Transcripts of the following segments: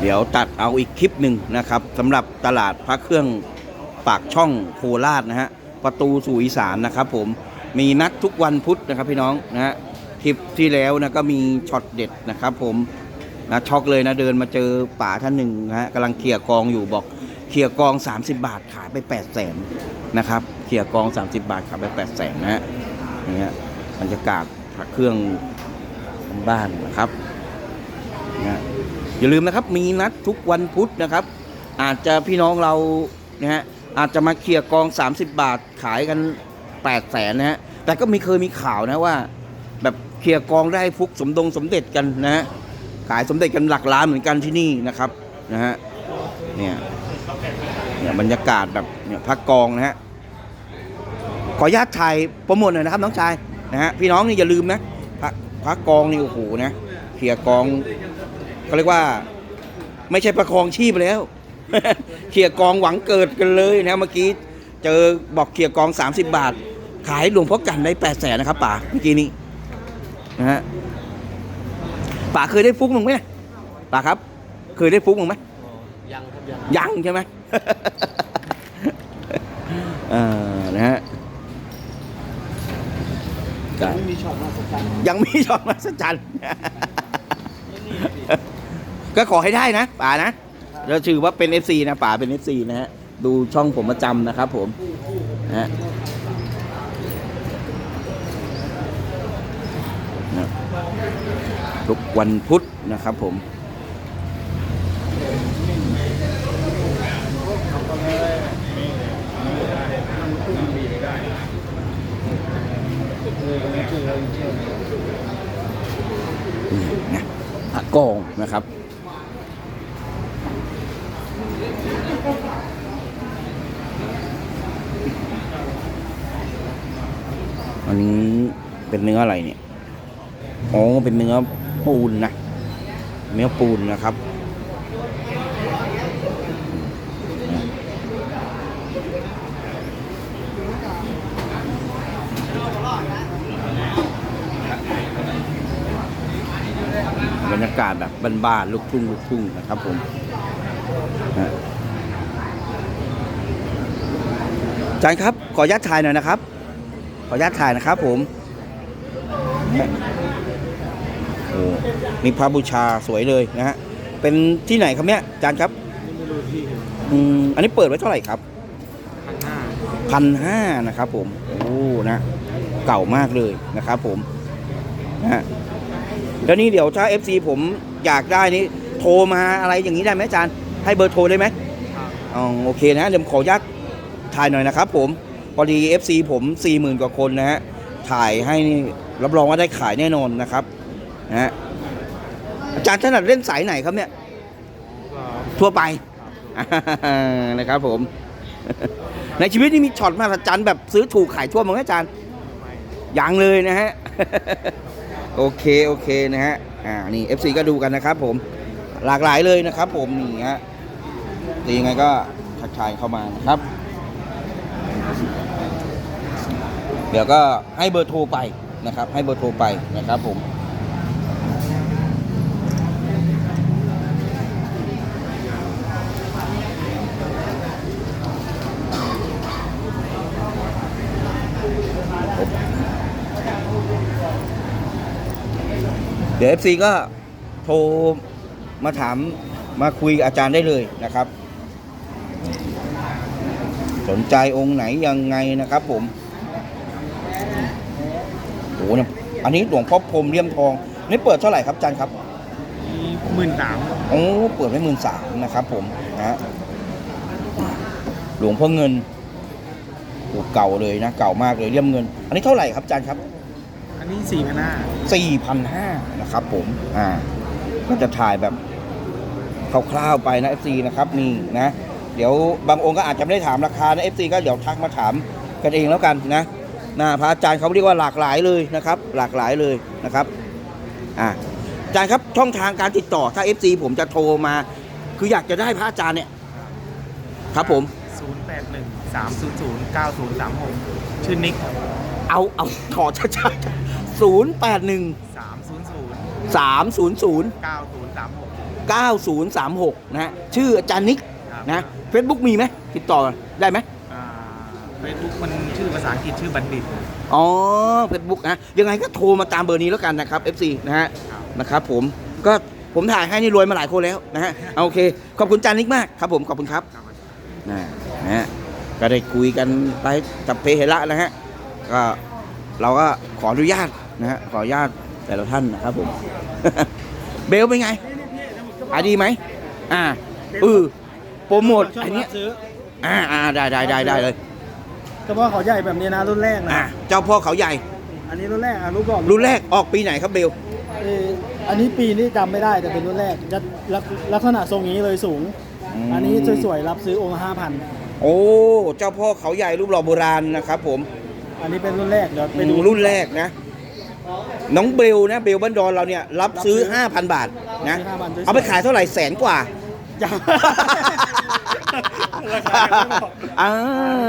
เดี๋ยวตัดเอาอีกคลิปหนึ่งนะครับสำหรับตลาดพระเครื่องปากช่องโคราชนะฮะประตูสู่อีสานนะครับ ผมมีนัดทุกวันพุธนะครับพี่น้องนะฮะคลิปที่แล้วนะก็มีช็อตเด็ดนะครับ ผมนะช็อกเลยนะเดินมาเจอป่าท่านหนึ่งนะฮะกำลังเคลียร์กองอยู่บอกเคลียร์กอง 30 บาทขายไป8 0 0แสนนะครับเคลียร์กอง 30 บาทขายไป8 0 0แสนนะฮะนี่ฮะบรรยากาศพระเครื่อง บ้านนะครับนะอย่าลืมนะครับมีนัดทุกวันพุธนะครับ อาจจะพี่น้องเรานะฮะอาจจะมาเคลียร์กอง 30 บาทขายกัน8 0 0แสนนะฮะแต่ก็มีเคยมีข่าวนะว่า แบบเคลียร์กองได้ฟุกสมดงสมเด็จกันนะฮะขายสมเด็จกันหลักล้านเหมือนกันที่นี่นะครับนะฮะเนี่ยเนี่ยบรรยากาศแบบเนี่ยพักกองนะฮะขออนุญาตถ่ายโปรโมทหน่อยนะครับน้องชายนะฮะพี่น้องนี่อย่าลืมนะ พักพักกองนี่โอ้โหนะเคลียร์กองเขาเรียกว่า ไม่ใช่ประคองชีพแล้วเขี่ยกองหวังเกิดกันเลยนะเมื่อกี้เจอบอกเขี่ยกอง 30 บาท ขายหลวงพ่อกันได้8ปดแสนนะครับป่าเมื่อกี้นี้นะฮะป่าเคยได้ฟุกมึงไหมป่าครับ เคยได้ฟุกมึงไหมยังครับยังยังใช่ไหม เออนะฮะก็ ไม่มีช็ อตมาสักครั้งยังมีช็อตมาสัจจันก็ขอให้ได้นะป่านะเราถือว่าเป็น FC นะป่าเป็น FC นะฮะดูช่องผมประจำนะครับผมนะฮะทุกวันพุธนะครับผม นี่นะพระกองนะครับอันนี้เป็นเนื้ออะไรเนี่ย อ๋อ เป็นเนื้อปูนนะ เนื้อปูนนะครับ บรรยากาศแบบบ้านๆลูกทุ่งลูกทุ่งนะครับผมนะอาจารย์ครับขออนุญาตถ่ายหน่อยนะครับ ขออนุญาตถ่ายนะครับผมโอ้มีพระบูชาสวยเลยนะฮะเป็นที่ไหนครับเนี่ยอาจารย์ครับอืมอันนี้เปิดไว้เท่าไหร่ครับพันห้าพันห้านะครับผม โอ้นะ เก่ามากเลยนะครับผมนะฮะ แล้วนี่เดี๋ยวถ้า FC ผมอยากได้นี่โทรมาอะไรอย่างนี้ได้ไหมอาจารย์ ให้เบอร์โทรได้ไหมอ๋อโอเคนะเดี๋ยวผมขออนุญาตถ่ายหน่อยนะครับผมพอดี FC ผม40,000กว่าคนนะฮะถ่ายให้นี่รับรองว่าได้ขายแน่นอนนะครับนะฮะอาจารย์ถนัดเล่นสายไหนครับเนี่ยก็ทั่วไปนะครับผม ในชีวิตนี่มีช็อตมาสจันแบบซื้อถูกขายทั่วมั้งไหมอาจารย์ไม่ยังเลยนะฮะ โอเคโอเคนะฮะอ่านี่ FC ก็ดูกันนะครับผมหลากหลายเลยนะครับ ผมนี่ฮะตียังไงก็ทักทายเข้ามานะครับ เดี๋ยวก็ให้เบอร์โทรไปนะครับ ให้เบอร์โทรไปนะครับผม ดี๋ยว FC ก็โทรมาถามมาคุยกับอาจารย์ได้เลยนะครับ สนใจองค์ไหนยังไงนะครับผมโอ้โหเนี่ยอันนี้หลวงพ่อพรหมเลี่ยมทองนี่เปิดเท่าไหร่ครับอาจารย์ครับมีหมื่นสามโอ้เปิดไว้หมื่นสามนะครับผมนะฮะหลวงพ่อเงินโอ้เก่าเลยนะ เก่ามากเลยเลี่ยมเงิน อันนี้เท่าไหร่ครับอาจารย์ครับ อันนี้สี่พันห้า4,500นะครับผม อ่า ก็จะถ่ายแบบคร่าวๆไปนะ FC นะครับนี่นะ เดี๋ยวบางองค์ก็อาจจะไม่ได้ถามราคานะ FC ก็เดี๋ยวทักมาถามกันเองแล้วกันนะหน้าพระอาจารย์เขาเรียกว่าหลากหลายเลยนะครับ หลากหลายเลยนะครับ อ่าอาจารย์ครับช่องทางการติดต่อถ้า FC ผมจะโทรมา คืออยากจะได้พระอาจารย์เนี่ย ครับผมศูนย์แปดหนึ่งสามศูนย์ศูนย์เก้าศูนย์สามหกชื่อนิกครับเอา เอาถอดช้าๆ ศูนย์แปดหนึ่งสามศูนย์ศูนย์300เก้าศูนย์สามหก9036 นะฮะชื่ออาจารย์นิกครับนะ Facebook มีไหมติดต่อได้ไหมเฟซบุ๊กมันชื่อภาษาอังกฤษชื่อบัณฑิต อ๋อ Facebook นะยังไงก็โทรมาตามเบอร์นี้แล้วกันนะครับ FC นะฮะครับ นะครับผมก็ผมถ่ายให้นี่รวยมาหลายคนแล้วนะฮะเอาโอเค ขอบคุณอาจารย์นิกมากครับผมขอบคุณครับ ครับ นะนะฮะก็ได้คุยกันไปกับเพเหระนะฮะก็เราก็ขออนุญาต นะฮะขออนุญาตแต่ละท่านนะครับผมเบลเป็นไงขายดีไหมอ่าเออโปรโมทอันเนี้ยซื้ออ่าอ่าได้ได้ได้ได้เลยเฉพาะเขาใหญ่แบบนี้นะรุ่นแรกนะอ่าเจ้าพ่อเขาใหญ่ อันนี้รุ่นแรกอะรุ่นก่อนรุ่นแรกออกปีไหนครับเบลเอออันนี้ปีนี้จำไม่ได้แต่เป็นรุ่นแรกจะลักลักษณะทรงนี้เลยสูงอืมอันนี้สวยๆรับซื้อองค์ห้าพันโอ้เจ้าพ่อเขาใหญ่รูปหล่อโบราณนะครับผม อันนี้เป็นรุ่นแรกเดี๋ยวไปดูรุ่นแรกนะ น้องเบลนะเบลบ้านดอนเราเนี่ยรับซื้อ 5,000 บาทนะเอาไปขายเท่าไหร่แสนกว่าจ้าราคาไม่บอกอ่า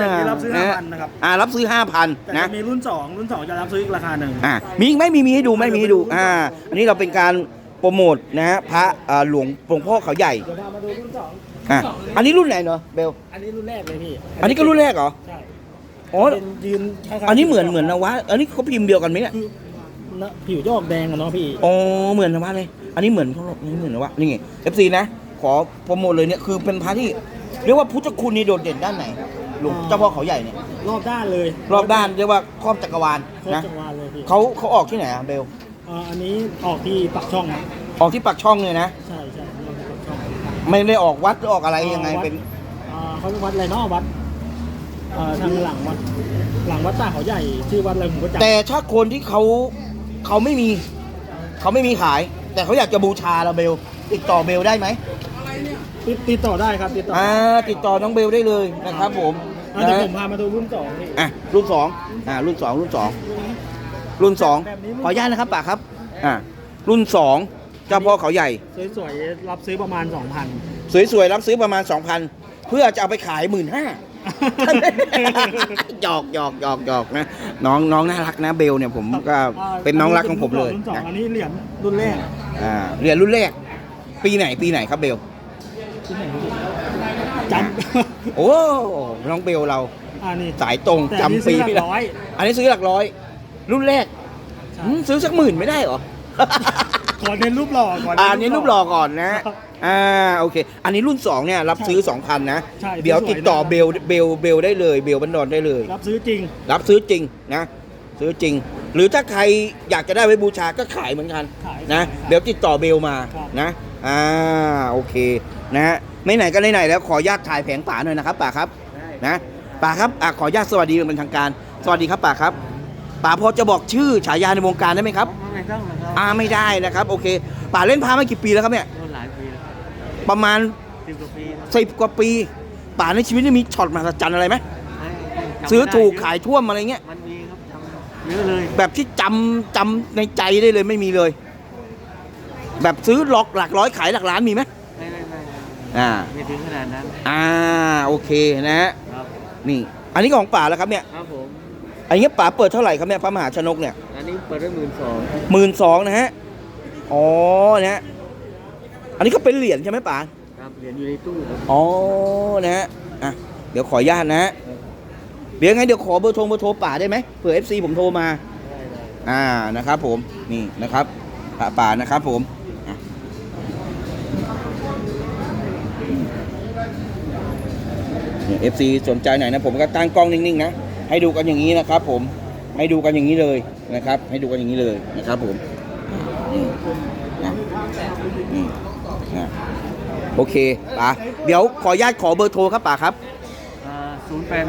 แต่นี้รับซื้อ5,000นะครับ อ่ารับซื้อแต่5,000นะจะมีรุ่นสองรุ่นสองจะรับซื้ออีกราคาหนึ่ง อ่ามีอีกไหม่มีมีให้ดูไหม่มีให้ดูอ่าอันนี้เราเป็นการโปรโมทนะฮะพระอ่าหลวงหลวงพ่อเขาใหญ่เดี๋ยวพามาดูรุ่นสองอะอันนี้รุ่นไหนเนาะเบลอันนี้รุ่นแรกเลยพี่อันนี้ก็รุ่นแรกเหรอใช่อ๋อเป็นยืนคล้ายๆอันนี้เหมือนเหมือนนวะอันนี้เขาพิมพ์เดียวกันไหมเนี่ยคือ นะผิวจะออกแดงอะเนาะพี่ อ๋อเหมือนนวะเลย อันนี้เหมือนเขาบอกนี่เหมือนนวะนี่ไง FC นะ ขอโปรโมทเลยเนี่ยคือเป็นพระที่ เรียกว่าพุทธคุณนี่โดดเด่นด้านไหนหลวงเจ้าพ่อเขาใหญ่เนี่ยรอบด้านเลยรอบด้านเรียกว่าครอบจักรวาลครอบนะจักรวาลเลยพี่เขาเขาออกที่ไหนอะเบลเอ่ออันนี้ออกที่ปักช่องครับออกที่ปักช่องเลยนะ ใช่ใช่ออกที่ปักช่องไม่ได้ออกวัดหรือออกอะไรยังไงวัดเป็นอ่าเขาเรียกวัดอะไรเนาะวัดเอ่อทางหลังวัด หลังวัดตาเขาใหญ่ชื่อวัดอะไรผมก็จำแต่ถ้าคนที่เขา เขาไม่มี เขาไม่มีขาย แต่เขาอยากจะบูชาเราเบล ติดต่อเบลได้ไหมติดติดต่อได้ครับติดต่ออ่าติดต่อน้องเบลได้เลยนะครับผมอ่าเดี๋ยวนะผมพามาดูรุ่นสองนี่อะรุ่นสองอ่ารุ่นสองรุ่นสองรุ่นสองแบบนี้ขออนุญาตนะครับป่าครับอ่ารุ่นสองเจ้าพ่อเขาใหญ่ สวยๆรับซื้อประมาณ 2,000 สวยๆรับซื้อประมาณ 2,000 เพื่อจะเอาไปขายหมื่นห้า หยอกหยอกหยอกหยอกนะน้องน้องน่ารักนะเบลเนี่ยผมก็เป็นน้องรักของผมเลยรุ่นสองนะอันนี้เหรียญรุ่นแรกอ่าเรียนรุ่นแรก ปีไหนปีไหนครับเบล ที่ไหนพี่จำโอ้น้องเบลเราอ่านี่สายตรงแต่อันนี้จำปีซื้อหลักร้อย อันนี้ซื้อหลักร้อย รุ่นแรกใช่อืมซื้อสักหมื่นไม่ได้เหรอ ขอเน้นรูปหล่อก่อนอ่านี้รูปหล่อก่อนนะ อ่าโอเค อันนี้รุ่น 2 เนี่ย รับซื้อ 2,000 นะ ใช่เดี๋ยวสวยๆติดต่อนะเบลเบลเบลได้เลย เบลบันดอนได้เลย รับซื้อจริง รับซื้อจริงนะ ซื้อจริง หรือถ้าใครอยากจะได้ไว้บูชาก็ขายเหมือนกันขายนะ ขาย เดี๋ยวติดต่อเบลมาครับนะ อ่าโอเคนะฮะไม่ไหนก็ไหนๆแล้วขออนุญาตถ่ายแผงป่าหน่อยนะครับป่าครับนะป่าครับอะขออนุญาตสวัสดีเป็นทางการ สวัสดีครับป่าครับ ป่าพอจะบอกชื่อฉายาในวงการได้ไหมครับ ไม่ต้องนะครับอ่าไม่ได้นะครับ โอเคป่าเล่นพามากี่ปีแล้วครับเนี่ยหลายปีแล้วประมาณสิบกว่าปีสิบกว่าปีป่าในชีวิตนี่มีช็อตมหัศจรรย์อะไรไหมจำซื้อถูกได้เยะขายท่วมอะไรเงี้ย มันมีครับจำเยอะเลยแบบที่จำจำในใจได้เลยไม่มีเลย แบบซื้อหลอกหลักร้อยขายหลักล้านมีไหมไม่ไม่ไม่อ่า ไม่ถึงขนาดนั้นอ่าโอเคนะฮะครับ นี่ อันนี้ของป่าแล้วครับเนี่ย ครับผม อันนี้ป่าเปิดเท่าไหร่ครับเนี่ยพระมหาชนกเนี่ยอันนี้เปิดได้หมื่นสองหมื่นสองนะฮะอ๋อนะฮะอันนี้ก็เป็นเหรียญใช่ไหมป่าครับเหรียญอยู่ในตู้ครับอ๋อนะฮะอะเดี๋ยวขออนุญาตนะฮะเดี๋ยวไงเดี๋ยวขอเบอร์โทรเบอร์โทรป่าได้ไหมเผื่อ FC ผมโทรมาได้ได้อ่านะครับ ผมนี่นะครับป่าป่านะครับผมอะเนี่ย FC สนใจหน่อยนะผมก็ตั้งกล้องนิ่งๆนะ ให้ดูกันอย่างนี้นะครับ ผมให้ดูกันอย่างนี้เลยนะครับ ให้ดูกันอย่างนี้เลยนะครับ ผมนี่นะนี่นะโอเคป่าเดี๋ยวขออนุญาตขอเบอร์โทรครับป่าครับ ศูนย์แปด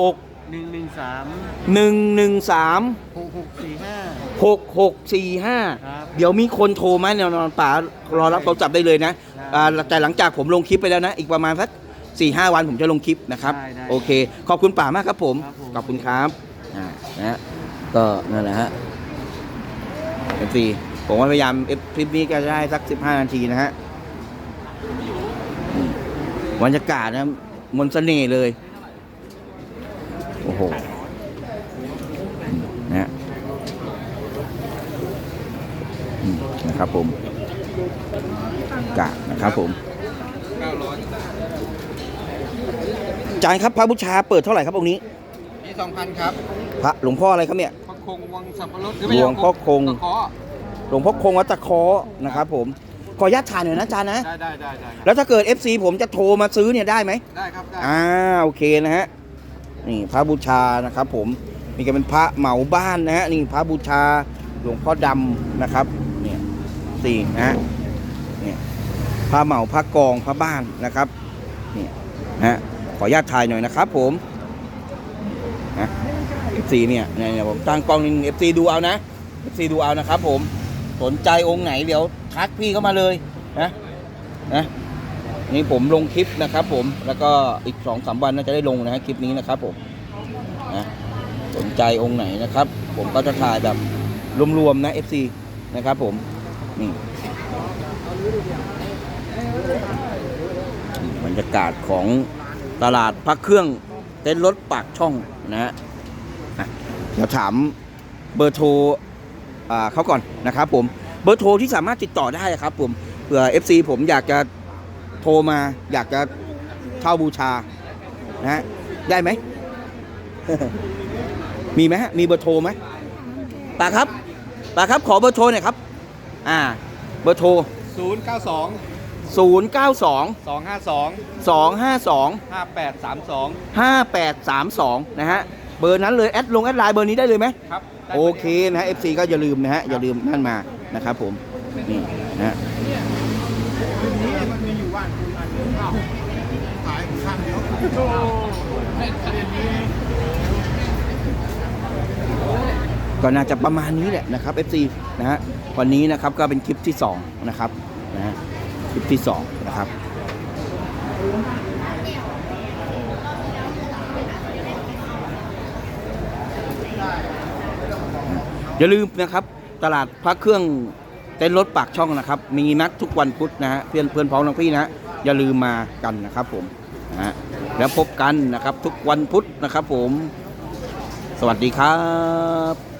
หก086 หนึ่งหนึ่งสาม113 หกหกสี่ห้าหกหกสี่ห้าครับเดี๋ยวมีคนโทรมาแน่นอนป่ารอรับโทรศัพท์ได้เลยนะอ่าแต่หลังจากผมลงคลิปไปแล้วนะ อีกประมาณสัก สี่ห้าวันผมจะลงคลิปนะครับได้ได้โอเค ขอบคุณป่ามากครับผมครับผม ขอบคุณครับอ่านะฮะก็นั่นแหละฮะเอฟซีผมว่าพยายามเอฟคลิปนี้ก็จะได้สักสิบห้านาทีนะฮะนี่บรรยากาศนะมนต์เสน่ห์เลย โอ้โหนะฮะอืมนะครับผมกาดนะครับผมอา จารย์ครับพระบูชาเปิดเท่าไหร่ครับองค์นี้นี่สองพันครับพระหลวงพ่ออะไรครับเนี่ยพระคงวังสับปะรดหลวงพ่อคงตะขอหลวงพ่อคงวัดตะเคอนะครับ ผมขออนุญาตถ่ายหน่อยนะอาจารย์นะได้ได้ได้ได้แล้วถ้าเกิด FC ผมจะโทรมาซื้อเนี่ยได้ไหมได้ครับได้อ่าโอเคนะฮะนี่พระบูชานะครับ ผมนี่ก็เป็นพระเหมาบ้านนะฮะนี่พระบูชาหลวงพ่อดำนะครับเนี่ยสี่นะฮะเนี่ยพระเหมาพระกองพระบ้านนะครับเนี่ยนะฮะข ออนุญาตถ่ายหน่อยนะครับผมนะ FC เนี่ยเนี่ยผมตั้งกล้องนี่ FC ดูเอานะ FC ดูเอานะครับผมสนใจองค์ไหนเดี๋ยวทักพี่เข้ามาเลยนะนะนี่ผมลงคลิปนะครับผมแล้วก็อีกสองสามวันน่าจะได้ลงนะฮะคลิปนี้นะครับผมนะสนใจองค์ไหนนะครับ ผมก็จะถ่ายแบบรวมๆนะ FC นะครับผมนี่บรรยากาศของ ตลาดพักเครื่องเต้นรถปากช่องนะฮะเดี๋ยวถามเบอร์โทรเขาก่อนนะครับผมเบอร์โทรที่สามารถติดต่อได้ครับผมเผื่อ FC ผมอยากจะโทรมาอยากจะเช่าบูชานะฮะได้ไหม มีไหมฮะ มีเบอร์โทรไหมป่าครับป่าครับขอเบอร์โทรหน่อยครับ อ่า เบอร์โทรศู นย์เก้าสอง0 9 2สองห้าสอง2 5 2ห้าแปดสามสอง5 8 3 2 นะฮะ เบอร์นั้นเลย แอดลงแอดไลน์เบอร์นี้ได้เลยไหม ครับได้โอเคนะฮะ FC ก็อย่าลืมนะฮะ อย่าลืมนั่นมานะครับผม นี่นะฮะมันมีอยู่ว่านคุณอันเดียวเอาขายข้างเดียวก็น่าจะประมาณนี้แหละนะครับ FC นะฮะ วันนี้นะครับก็เป็นคลิปที่ 2 นะครับนะฮะ คลิปที่ 2 นะครับอย่าลืมนะครับตลาดพระเครื่องเต้นรถปากช่องนะครับ มีนัดทุกวันพุธนะฮะเพื่อนเพื่อนพ้องทั้งพี่นะฮะอย่าลืมมากันนะครับผมนะฮะแล้วพบกันนะครับทุกวันพุธนะครับผม สวัสดีครับ